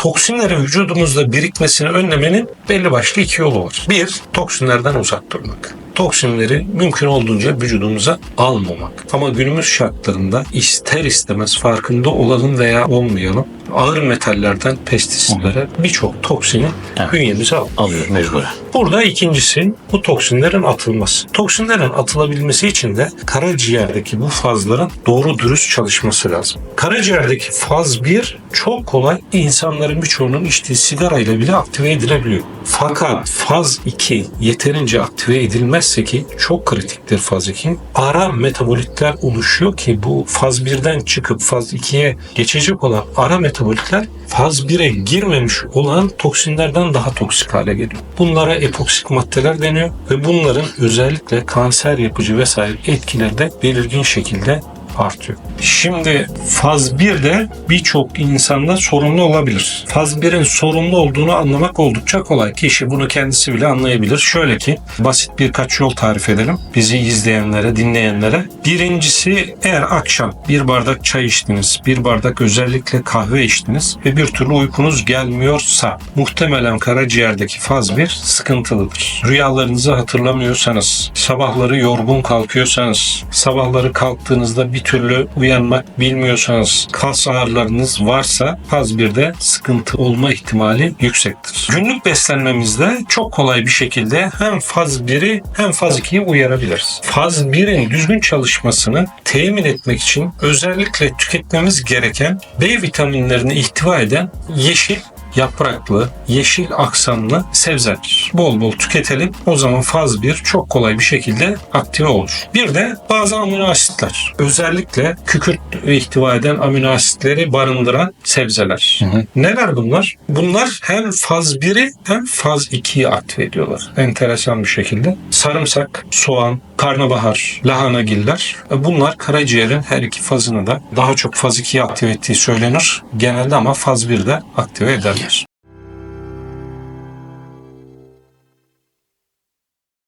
Toksinlerin vücudumuzda birikmesini önlemenin belli başlı iki yolu var. Bir, toksinlerden uzak durmak toksinleri mümkün olduğunca vücudumuza almamak. Ama günümüz şartlarında ister istemez farkında olalım veya olmayalım ağır metallerden pestislere birçok toksini evet. bünyemize alıyor mecbur. Burada ikincisi bu toksinlerin atılması. Toksinlerin atılabilmesi için de karaciğerdeki bu fazların doğru dürüst çalışması lazım. Karaciğerdeki faz 1 çok kolay insanların birçoğunun içtiği sigarayla bile aktive edilebiliyor. Fakat faz 2 yeterince aktive edilmez F8 çok kritiktir faz 2. Ara metabolitler oluşuyor ki bu faz 1'den çıkıp faz 2'ye geçecek olan ara metabolitler faz 1'e girmemiş olan toksinlerden daha toksik hale geliyor. Bunlara epoksik maddeler deniyor ve bunların özellikle kanser yapıcı vesaire etkileri de belirgin şekilde artıyor. Şimdi faz 1'de birçok insanda sorunlu olabilir. Faz 1'in sorunlu olduğunu anlamak oldukça kolay. Kişi bunu kendisi bile anlayabilir. Şöyle ki basit birkaç yol tarif edelim. Bizi izleyenlere, dinleyenlere. Birincisi eğer akşam bir bardak çay içtiniz, bir bardak özellikle kahve içtiniz ve bir türlü uykunuz gelmiyorsa muhtemelen karaciğerdeki faz 1 sıkıntılıdır. Rüyalarınızı hatırlamıyorsanız, sabahları yorgun kalkıyorsanız, sabahları kalktığınızda bir türlü uyanmak bilmiyorsanız, kas ağrılarınız varsa faz 1'de sıkıntı olma ihtimali yüksektir. Günlük beslenmemizde çok kolay bir şekilde hem faz 1'i hem faz 2'yi uyarabiliriz. Faz 1'in düzgün çalışmasını temin etmek için özellikle tüketmemiz gereken B vitaminlerini ihtiva eden yeşil yapraklı, yeşil aksamlı sebzeler. Bol bol tüketelim. O zaman faz 1 çok kolay bir şekilde aktive olur. Bir de bazı amino asitler. Özellikle kükürt ihtiva eden amino asitleri barındıran sebzeler. Neler bunlar? Bunlar hem faz 1'i hem faz 2'yi aktive ediyorlar. Enteresan bir şekilde. Sarımsak, soğan, karnabahar, lahanagiller bunlar karaciğerin her iki fazını da daha çok faz 2'yi aktive ettiği söylenir. Genelde ama faz 1'de aktive ederler.